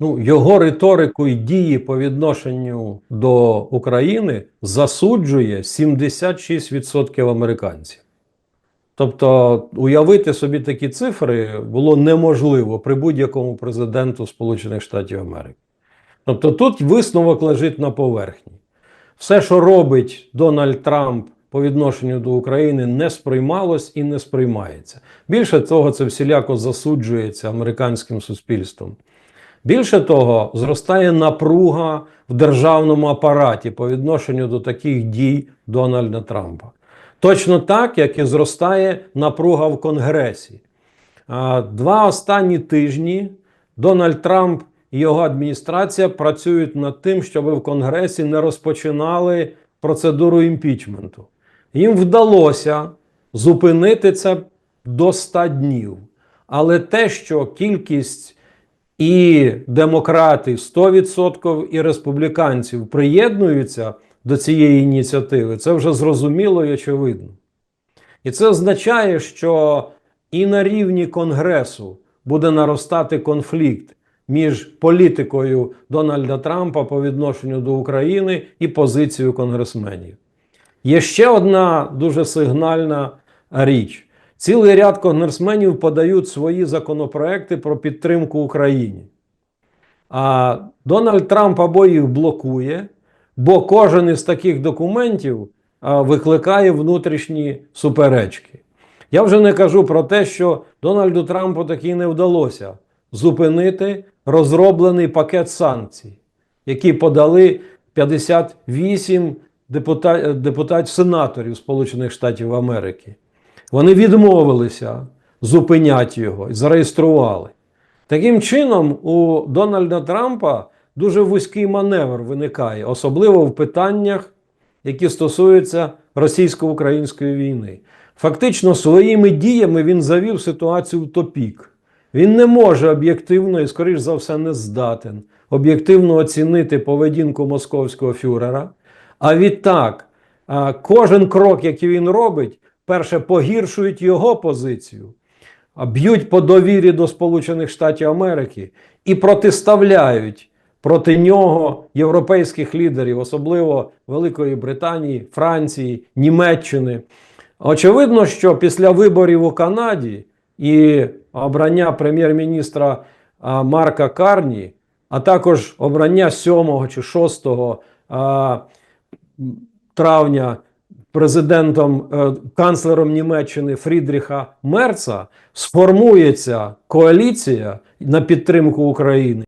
ну, його риторику і дії по відношенню до України засуджує 76% американців. Тобто уявити собі такі цифри було неможливо при будь-якому президенту Сполучених Штатів Америки. Тобто тут висновок лежить на поверхні. Все, що робить Дональд Трамп по відношенню до України, не сприймалось і не сприймається. Більше того, це всіляко засуджується американським суспільством. Більше того, зростає напруга в державному апараті по відношенню до таких дій Дональда Трампа. Точно так, як і зростає напруга в Конгресі. Два останні тижні Дональд Трамп і його адміністрація працюють над тим, щоб в Конгресі не розпочинали процедуру імпічменту. Їм вдалося зупинити це до 100 днів. Але те, що кількість і демократи 100% і республіканців приєднуються до цієї ініціативи, це вже зрозуміло і очевидно. І це означає, що і на рівні Конгресу буде наростати конфлікт між політикою Дональда Трампа по відношенню до України і позицією конгресменів. Є ще одна дуже сигнальна річ. Цілий ряд конгресменів подають свої законопроекти про підтримку Україні. А Дональд Трамп або їх блокує, бо кожен із таких документів викликає внутрішні суперечки. Я вже не кажу про те, що Дональду Трампу таки не вдалося зупинити розроблений пакет санкцій, які подали 58 депутат, депутатів-сенаторів Сполучених Штатів Америки. Вони відмовилися зупиняти його і зареєстрували. Таким чином, у Дональда Трампа дуже вузький маневр виникає, особливо в питаннях, які стосуються російсько-української війни. Фактично, своїми діями він завів ситуацію в топік. Він не може об'єктивно і, скоріш за все, не здатен об'єктивно оцінити поведінку московського фюрера. А відтак, кожен крок, який він робить, перше, погіршують його позицію, б'ють по довірі до Сполучених Штатів Америки і протиставляють проти нього європейських лідерів, особливо Великої Британії, Франції, Німеччини. Очевидно, що після виборів у Канаді і обрання прем'єр-міністра Марка Карні, а також обрання 7 чи 6 травня президентом, е, канцлером Німеччини Фрідріха Мерца сформується коаліція на підтримку України.